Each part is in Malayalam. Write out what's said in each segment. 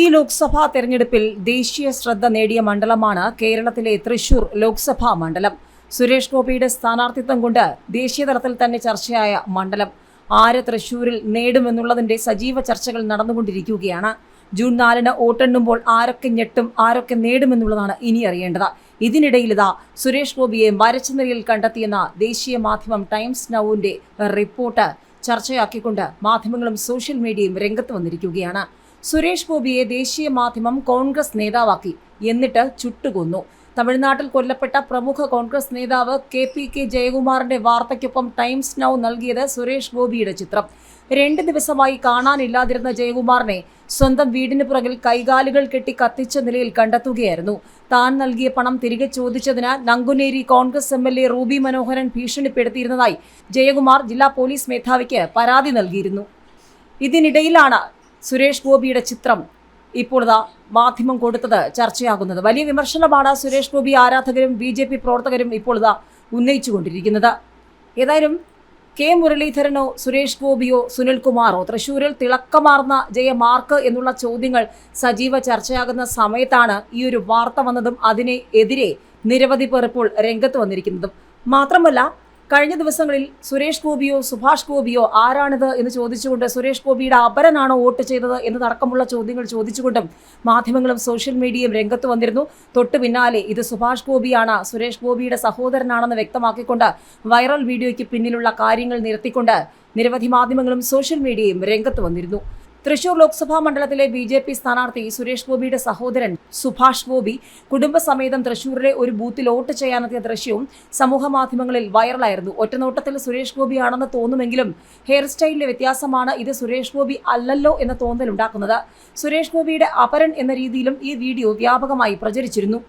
ഈ ലോക്സഭാ തെരഞ്ഞെടുപ്പിൽ ദേശീയ ശ്രദ്ധ നേടിയ മണ്ഡലമാണ് കേരളത്തിലെ തൃശൂർ ലോക്സഭാ മണ്ഡലം. സുരേഷ് ഗോപിയുടെ സ്ഥാനാർത്ഥിത്വം കൊണ്ട് ദേശീയതലത്തിൽ തന്നെ ചർച്ചയായ മണ്ഡലം. ആര് തൃശൂരിൽ നേടുമെന്നുള്ളതിന്റെ സജീവ ചർച്ചകൾ നടന്നുകൊണ്ടിരിക്കുകയാണ്. ജൂൺ നാലിന് വോട്ടെണ്ണുമ്പോൾ ആരൊക്കെ ഞെട്ടും ആരൊക്കെ നേടുമെന്നുള്ളതാണ് ഇനി അറിയേണ്ടത്. ഇതിനിടയിൽ ഇതാ സുരേഷ് ഗോപിയെ മരച്ച നിലയിൽ കണ്ടെത്തിയെന്ന ദേശീയ മാധ്യമം ടൈംസ് നൌവിന്റെ റിപ്പോർട്ട് ചർച്ചയാക്കിക്കൊണ്ട് മാധ്യമങ്ങളും സോഷ്യൽ മീഡിയയും രംഗത്ത് വന്നിരിക്കുകയാണ്. സുരേഷ് ഗോപിയെ ദേശീയ മാധ്യമം കോൺഗ്രസ് നേതാവാക്കി. എന്നിട്ട് ചുട്ടുകൊന്നു. തമിഴ്നാട്ടിൽ കൊല്ലപ്പെട്ട പ്രമുഖ കോൺഗ്രസ് നേതാവ് കെ പി കെ ജയകുമാറിന്റെ വാർത്തയ്ക്കൊപ്പം ടൈംസ് നൗ നൽകിയത് സുരേഷ് ഗോപിയുടെ ചിത്രം. രണ്ട് ദിവസമായി കാണാനില്ലാതിരുന്ന ജയകുമാറിനെ സ്വന്തം വീടിന് പുറകിൽ കൈകാലുകൾ കെട്ടി കത്തിച്ച നിലയിൽ കണ്ടെത്തുകയായിരുന്നു. താൻ നൽകിയ പണം തിരികെ ചോദിച്ചതിന് Nanguneri Congress M L A Ruby Manoharan ഭീഷണിപ്പെടുത്തിയിരുന്നതായി Jayakumar ജില്ലാ പോലീസ് മേധാവിക്ക് പരാതി നൽകിയിരുന്നു. ഇതിനിടയിലാണ് സുരേഷ് ഗോപിയുടെ ചിത്രം ഇപ്പോൾ ഇതാ മാധ്യമം കൊടുത്തത് ചർച്ചയാകുന്നത്. വലിയ വിമർശനമാണ് സുരേഷ് ഗോപി ആരാധകരും ബി ജെ പി പ്രവർത്തകരും ഇപ്പോൾ ഇതാ ഉന്നയിച്ചുകൊണ്ടിരിക്കുന്നത്. ഏതായാലും കെ മുരളീധരനോ സുരേഷ് ഗോപിയോ സുനിൽകുമാറോ തൃശൂരിൽ തിളക്കമാർന്ന ജയമാർക്ക് എന്നുള്ള ചോദ്യങ്ങൾ സജീവ ചർച്ചയാകുന്ന സമയത്താണ് ഈ ഒരു വാർത്ത വന്നതും അതിനെ എതിരെ നിരവധി പേർ ഇപ്പോൾ രംഗത്ത് വന്നിരിക്കുന്നതും. മാത്രമല്ല കഴിഞ്ഞ ദിവസങ്ങളിൽ സുരേഷ് ഗോപിയോ സുഭാഷ് ഗോപിയോ ആരാണിത് എന്ന് ചോദിച്ചുകൊണ്ട് സുരേഷ് ഗോപിയുടെ അപരനാണോ വോട്ട് ചെയ്തത് എന്നതടക്കമുള്ള ചോദ്യങ്ങൾ ചോദിച്ചുകൊണ്ടും മാധ്യമങ്ങളും സോഷ്യൽ മീഡിയയും രംഗത്ത് വന്നിരുന്നു. തൊട്ടു പിന്നാലെ ഇത് സുഭാഷ് ഗോപിയാണ്. സുരേഷ് ഗോപിയുടെ സഹോദരനാണെന്ന് വ്യക്തമാക്കിക്കൊണ്ട് വൈറൽ വീഡിയോയ്ക്ക് പിന്നിലുള്ള കാര്യങ്ങൾ നിരത്തിക്കൊണ്ട് നിരവധി മാധ്യമങ്ങളും സോഷ്യൽ മീഡിയയും രംഗത്ത് വന്നിരുന്നു. തൃശൂർ ലോക്സഭാ മണ്ഡലത്തിലെ ബി ജെ പി സ്ഥാനാർത്ഥി സുരേഷ് ഗോപിയുടെ സഹോദരൻ സുഭാഷ് ഗോപി കുടുംബസമേതം തൃശൂരിലെ ഒരു ബൂത്തിൽ വോട്ട് ചെയ്യാനെത്തിയ ദൃശ്യവും സമൂഹ മാധ്യമങ്ങളിൽ വൈറലായിരുന്നു. ഒറ്റനോട്ടത്തിൽ സുരേഷ് ഗോപിയാണെന്ന് തോന്നുമെങ്കിലും ഹെയർ സ്റ്റൈലിലെ വ്യത്യാസമാണ് ഇത് സുരേഷ് ഗോപി അല്ലല്ലോ എന്ന തോന്നലുണ്ടാക്കുന്നത്. സുരേഷ് ഗോപിയുടെ അപരൻ എന്ന രീതിയിലും ഈ വീഡിയോ വ്യാപകമായി പ്രചരിച്ചിരുന്നു.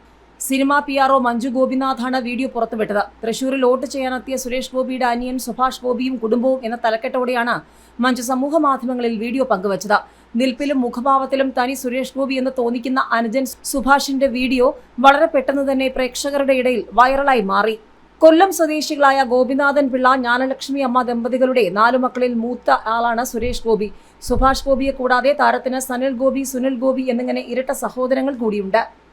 Cinema P R O Manju ഗോപിനാഥാണ് video പുറത്തുവിട്ടത്. തൃശൂരിൽ വോട്ട് ചെയ്യാനെത്തിയ സുരേഷ് ഗോപിയുടെ അനിയൻ സുഭാഷ് ഗോപിയും കുടുംബവും എന്ന തലക്കെട്ടോടെയാണ് മഞ്ജു സമൂഹ മാധ്യമങ്ങളിൽ വീഡിയോ പങ്കുവച്ചത്. നിൽപ്പിലും മുഖഭാവത്തിലും തനി സുരേഷ് ഗോപി എന്ന് തോന്നിക്കുന്ന അനുജൻ സുഭാഷിന്റെ വീഡിയോ വളരെ പെട്ടെന്ന് തന്നെ പ്രേക്ഷകരുടെ ഇടയിൽ വൈറലായി മാറി. കൊല്ലം സ്വദേശികളായ ഗോപിനാഥൻ പിള്ള ജ്ഞാനലക്ഷ്മി അമ്മ ദമ്പതികളുടെ നാലു മക്കളിൽ മൂത്ത ആളാണ് സുരേഷ് ഗോപി. സുഭാഷ് ഗോപിയെ കൂടാതെ താരത്തിന് സനിൽ ഗോപി സുനിൽ ഗോപി എന്നിങ്ങനെ ഇരട്ട സഹോദരങ്ങൾ കൂടിയുണ്ട്.